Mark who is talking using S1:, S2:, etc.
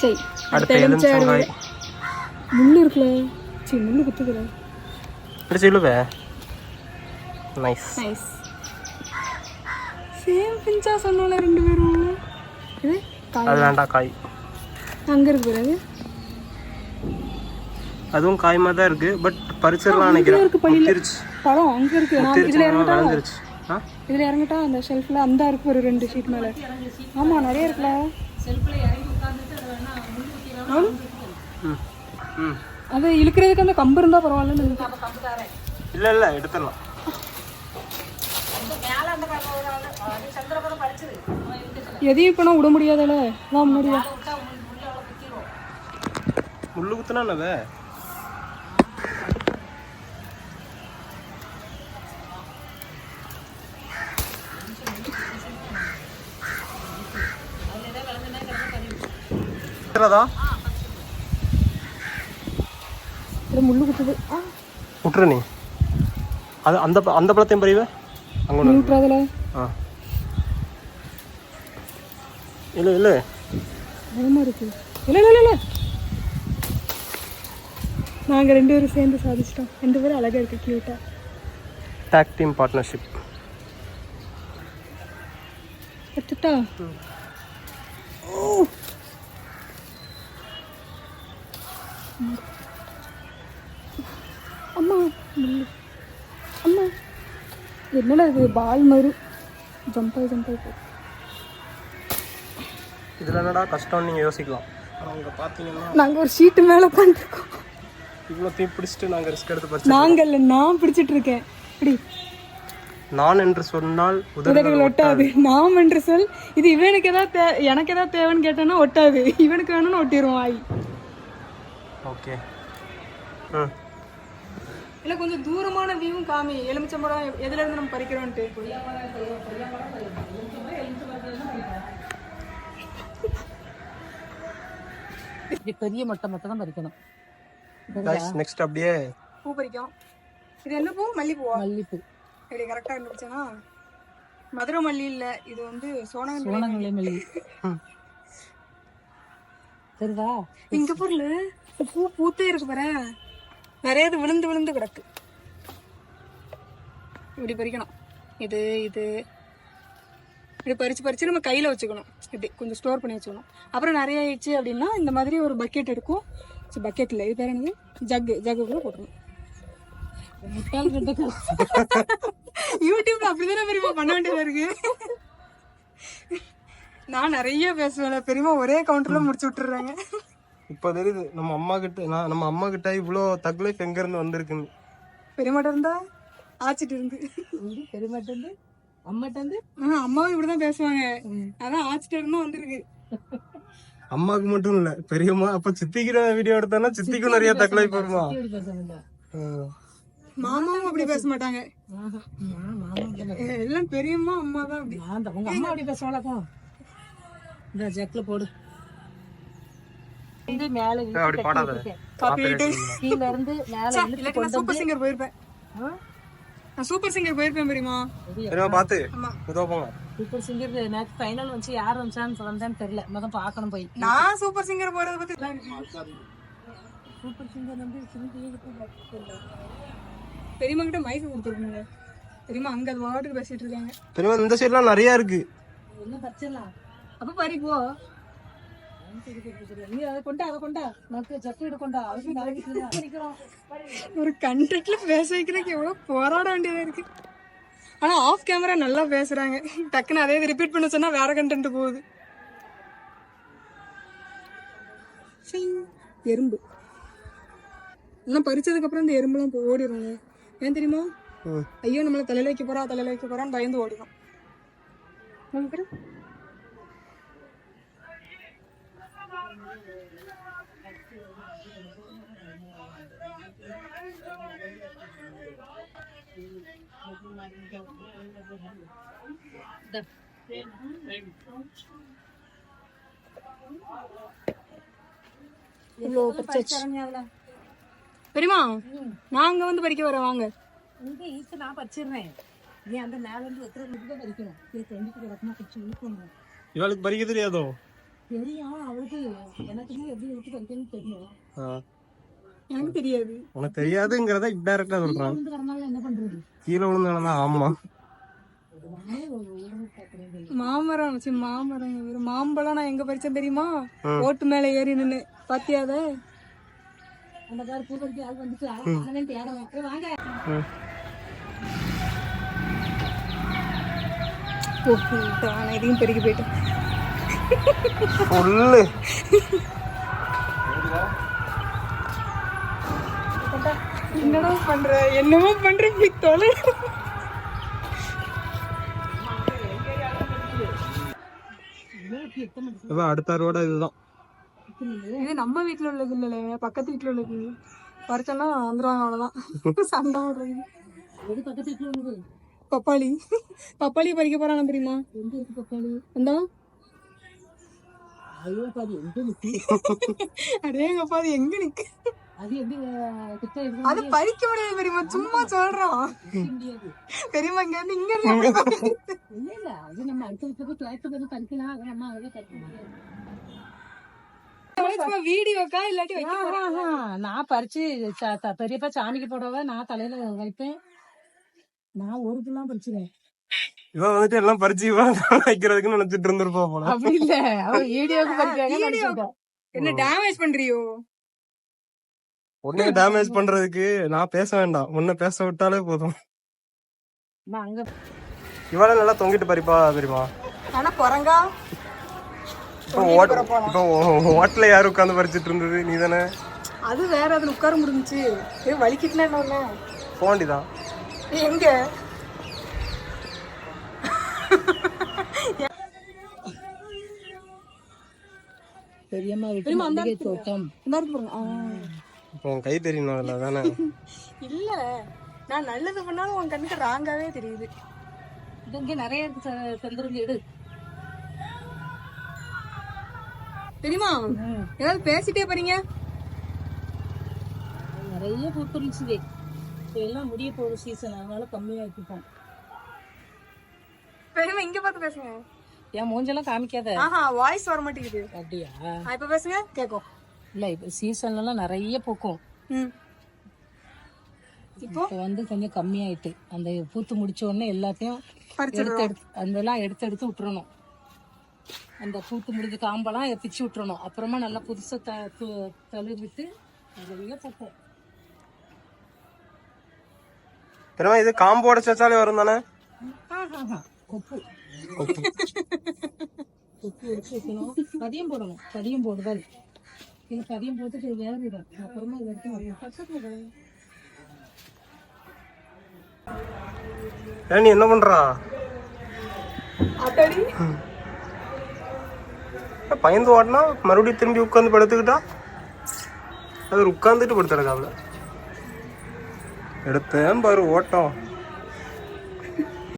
S1: சரி
S2: அடுத்து எலுமிச்சங்காய்
S1: முள்ளு இருக்குல்ல. சரி முள்ளு
S2: நைஸ்
S1: நைஸ் சேம் பிஞ்சா சொன்னோம்ல ரெண்டு பேரும். இது காய்.
S2: அது வேண்டாம் காய்.
S1: அங்கே இருக்கு பிறகு
S2: அதுவும் காய் மாதிரி தான் இருக்கு பட் பறிச்சிடலாம் நினைக்கிறேன்.
S1: இருக்கு பள்ளியில. பழம் அங்கே இருக்கு. நான் இதில் இறங்கிட்டா இதில் இறங்கிட்டா அந்த ஷெல்ஃபில் அந்த இருக்கு ஒரு ரெண்டு ஷீட் மேலே. ஆமாம் நிறைய இருக்குல்ல. ஆமா. அது இழுக்கிறதுக்கு அந்த கம்பு இருந்தால் பரவாயில்லன்னு
S2: இல்லை இல்லை எடுத்துடலாம்.
S1: எதையும் இப்போ நான் விட முடியாதல. முன்னாடி வா
S2: முள்ளு குத்துனா என்னவே இருக்கிறதா
S1: இது முள்ளு குத்துது.
S2: விட்டுரு நீ. அது அந்த அந்த பழத்தையும் பறிவே? அங்கே ஒன்று
S1: விட்டுறாதுல
S2: ஆ. இல்லை இல்லை.
S1: பயமா இருக்கு. இல்லை இல்லை இல்லை. நாங்கள் ரெண்டு பேரும் சேர்ந்து சாதிச்சிட்டோம். ரெண்டு பேரும் அழகா இருக்கு கியூட்டா
S2: டேக் டீம் பார்ட்னர்ஷிப்
S1: எடுத்துட்டா? அம்மா. அம்மா. என்னடா இது? பால் மாதிரி ஜம்ப் ஆகி ஜம்ப் ஆகி போகுது.
S2: இதில் என்னடா கஷ்டம்னு நீங்கள் யோசிக்கலாம். அவங்க பார்த்தீங்கன்னா
S1: நாங்க ஒரு ஷீட்டு மேல உட்காந்துருக்கோம்
S2: இவ்வளோ தீ பிடிச்சிட்டு நாங்கள் ரிஸ்க் எடுத்து படிச்சோம்
S1: நாங்க இல்ல நான் பிடிச்சிட்டு இருக்கேன். இப்படி
S2: நான் என்று சொன்னால்
S1: உதடுகள் ஒட்டாது. நாம் என்று சொல் இது இவனுக்கு ஏதாவது தே எனக்கு ஏதாவது தேவைன்னு கேட்டேன்னா ஒட்டாது. இவனுக்கு வேணும்னு ஒட்டிடுவோம் ஆய்.
S2: ஓகே. ம்.
S1: இல்ல கொஞ்சம் தூரமான வியூவும் காமி. எலுமிச்சம்பழம் எதுல இருந்து நம்ம பறிக்கிறோம்ட்டு
S3: இப்படி பெரிய மட்டை மட்டும் தான் பறிக்கணும்
S2: கைஸ் நெக்ஸ்ட் அப்படியே
S1: பூ பறிக்கும். இது என்ன பூ? மல்லிப்பூவா?
S3: மல்லிப்பூ.
S1: இப்படி கரெக்டா இருந்துச்சுன்னா மதுரை மல்லி இல்ல இது வந்து சோனகன்
S3: சோளங்களே மல்லி. சரிதா?
S1: இங்க பொருள் பூ பூத்தே இருக்கு பாரு. நிறைய இது விழுந்து விழுந்து கிடக்கு. இப்படி பறிக்கணும். இது இது. இப்படி பறித்து பறித்து நம்ம கையில் வச்சுக்கணும். இப்படி கொஞ்சம் ஸ்டோர் பண்ணி வச்சுக்கணும். அப்புறம் நிறைய ஆயிடுச்சு அப்படின்னா இந்த மாதிரி ஒரு பக்கெட் எடுக்கும். பக்கெட் இல்லை. இது பேர் என்னது? ஜக்கு ஜக்குக்குள்ள போட்டுருணும்
S3: முட்டாள்
S1: யூடியூப்ல அப்படிதானே பெரியமா பண்ண வேண்டியதா இருக்கு? நான் நிறைய பேசுவேன். பெரியமா ஒரே கவுண்டர்ல முடிச்சு விட்டுறாங்க
S2: இப்போ தெரியுது நம்ம அம்மா கிட்ட நான் நம்ம அம்மா கிட்ட இவ்வளோ தக் லைஃப் எங்கேருந்து வந்திருக்குன்னு.
S1: பெரியமாட்ட இருந்தா? ஆச்சிட்டு இருந்து.
S3: பெருமாட்டு அம்மாட்டு
S1: ஆ, அம்மாவும் இப்படிதான் பேசுவாங்க. அதான் ஆச்சிட்டு இருந்தா வந்திருக்கு.
S2: அம்மாவுக்கு மட்டும் இல்லை பெரியம்மா அப்போ சித்திக்கிற வீடியோ எடுத்தானா சித்திக்கும் நிறைய தக் லைஃப் வருமா.
S1: மாமாவும் அப்படி பேச மாட்டாங்க. எல்லாம் பெரியம்மா அம்மா தான் அப்படி.
S3: உங்க அம்மா அப்படி பேசுவாளா இந்த ஜக்ல போடு. இது மேல இழுத்து
S2: அப்படி பாடாத.
S3: கீழ இருந்து மேல இழுத்து
S1: நான் சூப்பர் சிங்கர் போயிருப்பேன்? நான் சூப்பர் சிங்கர் போயிருப்பேன் பெரியமா
S2: பெரியம்மா பார்த்து
S1: ஆமா.
S2: இதோ போங்க.
S3: சூப்பர் சிங்கர் நேற்று ஃபைனல் வந்து யார் வந்துச்சான்னு வந்தேன்னு தெரியல. மொதல் பார்க்கணும் போய்.
S1: நான் சூப்பர் சிங்கர் போறத பத்தி
S3: சூப்பர் சிங்கர் வந்து
S1: பெரியம்மா கிட்ட மைக் கொடுத்துருக்கீங்க பெரியம்மா அங்க அது வாட்டுக்கு பேசிட்டு இருக்காங்க.
S2: பெரியம்மா இந்த சைட்லாம் நிறையா இருக்கு.
S3: என்ன பறிச்சிடலாம்
S1: அப்ப பறி போ. ஒரு கண்டெக்ட்ல பேச வைக்கிறதுக்கு எவ்வளவு போராட வேண்டியதா இருக்கு. ஆனா ஆஃப் கேமரா நல்லா பேசுறாங்க. டக்குன்னு அதே ரிப்பீட் பண்ண சொன்னா வேற கண்டென்ட் போகுது. எறும்பு. எல்லாம் பறிச்சதுக்கு அப்புறம் இந்த எறும்புலாம் இப்போ ஓடிடுங்க ஏன் தெரியுமா. ஐயோ நம்மள தலையில வைக்க போறா தலையில வைக்க போறான்னு பயந்து ஓடிடும் நமக்கு பேரு? இவ்வளோ பறிச்சாச்சு பெரியமா நாங்க வந்து பறிக்க வரோம் வாங்க.
S3: இங்க ஈஸ்ட் நான் பறிச்சிடுறேன் நீ அந்த மேல இருந்து பிடிச்சி இழுக்கணும்
S2: இவளுக்கு பறிக்க தெரியாதோ?
S3: தெரியும் அவளுக்கு எனக்குமே எப்படி படிக்கணும்னு தெரியும்.
S2: ஆ.
S1: எனக்கு தெரியாது.
S2: உனக்கு தெரியாதுங்கிறத இன்டைரக்டா சொல்றான்.
S3: என்ன பண்றது?
S2: கீழே விழுந்தானா ஆமா.
S1: மாமரம் சி மாமரம் இவரு மாம்பழம் நான் எங்க பறிச்சேன் தெரியுமா. ஓட்டு மேல ஏறி நின்னு. பாத்தியா அத
S3: அந்த கார் பூ பறிக்க ஆள் வந்துச்சு. வாங்க.
S2: ம்.
S1: நான் இதையும் பெருகி போயிட்டேன்.
S2: சொல்லு
S1: என்னடா பண்ற? என்னமோ பண்ற இப்படி தொலை.
S2: இவன் அடுத்த ரோட இதுதான்.
S1: இது நம்ம வீட்ல உள்ளது இல்லைல்ல பக்கத்து வீட்ல உள்ளது. பறிச்சோன்னா வந்துருவாங்க அவ்வளவுதான். சண்டை போடுறது.
S3: வீட்டுல
S1: பப்பாளி. பப்பாளி பறிக்க போறாங்க தெரியுமா?
S3: எங்க இருக்கு பக்காளி
S1: இந்தா
S3: ஐயோ பாதி எங்க நிக்கு
S1: அடேங்கப்பா அது எங்க நிக்கு
S3: அது எப்படி
S1: அது பறிக்க முடியாது தெரியுமா சும்மா சொல்றோம் தெரியுமா இங்க இருந்து இங்க இருந்து
S3: இல்ல இல்ல அது நம்ம அடுத்த போய் கேட்டு வந்து பறிக்கலாம் அதை நம்ம அதை பறிக்க
S1: சும்மா வீடியோக்கா இல்லாட்டி
S3: நான் பறிச்சு பெரியப்பா சாமிக்கு போடவ நான் தலையில வைப்பேன் நான் ஒரு புல்லாம் பறிச்சுவேன்
S2: இவன் வந்துட்டு எல்லாம் பறிச்சு வைக்கிறதுக்குன்னு நினைச்சிட்டு இருந்திருப்பா போல.
S3: அப்படி இல்ல. வீடியோக்கு
S1: என்ன டேமேஜ் பண்றியோ?
S2: உன்னைய டேமேஜ் பண்றதுக்கு நான் பேச வேண்டாம். உன்னை பேச விட்டாலே போதும்.
S3: நான் அங்க
S2: இவள நல்லா தொங்கிட்டு பறிப்பா தெரியுமா?
S1: ஆனா குரங்கா?
S2: இப்போ ஓட் இப்போ ஓட்டல யாரு உட்காந்து பறிச்சிட்டு இருந்தது? நீ தானே?
S1: அது வேற அதுல உட்கார முடிஞ்சுச்சு. ஏ வலிக்கிட்டுனா என்ன ஒண்ணு?
S2: போண்டிதான்.
S1: எங்க?
S3: பெரியம்மா வீட்டு மல்லிகை தோட்டம்.
S1: இந்த இடத்து பாருங்க. ஆ.
S2: இப்போ உன் கை தெரியணும் அதுல தானே
S1: இல்ல. நான் நல்லது பண்ணாலும் உன் கண்ணுக்கு ராங்காவே தெரியுது.
S3: இது இங்க நிறைய செந்தருங்க எடு
S1: தெரியுமா ஏதாவது பேசிட்டே போறீங்க?
S3: நிறைய பூத்துருச்சு இப்போ எல்லாம் முடிய போகிற சீசன் அதனால கம்மியா வச்சுப்போம்
S1: பெரியமா இங்க பார்த்து பேசுங்க.
S3: என் மூஞ்செல்லாம் காமிக்காத.
S1: ஆஹா வாய்ஸ் வர மாட்டேங்குது
S3: அப்படியா
S1: இப்ப பேசுங்க கேக்கும்.
S3: இல்ல இப்போ சீசன்லலாம் நிறைய பூக்கும்.
S1: ம். இப்போ?
S3: வந்து கொஞ்சம் கம்மியாயிட்டு அந்த பூத்து முடிச்ச உடனே எல்லாத்தையும். எடுத்து எடுத்து அதெல்லாம் எடுத்து எடுத்து விட்டுறணும். அந்த பூத்து முடிஞ்ச காம்பெல்லாம் பிச்சு விட்டுறணும். அப்புறமா நல்லா புதுசா த து- தளிர் விட்டு நிறைய பூக்கும்.
S2: தெரியுமா இது காம்போட சேர்த்தாலே வரும் தானே
S3: கொப்பு. கொப்பு. எடுத்து வைக்கணும். பதியம் போடணும். பதியம் போடுதல். இது பதியம் போட்டுட்டு வேறிடும் அப்புறமா இதை எடுத்து.
S2: ஏன் நீ என்ன பண்றா? பயந்து ஓட்டினா மறுபடியும் திரும்பி உட்காந்து படுத்துக்கிட்டா? அது உட்காந்துட்டு படுத்துறக்காப்ல எடுத்தேன் பாரு ஓட்டம்.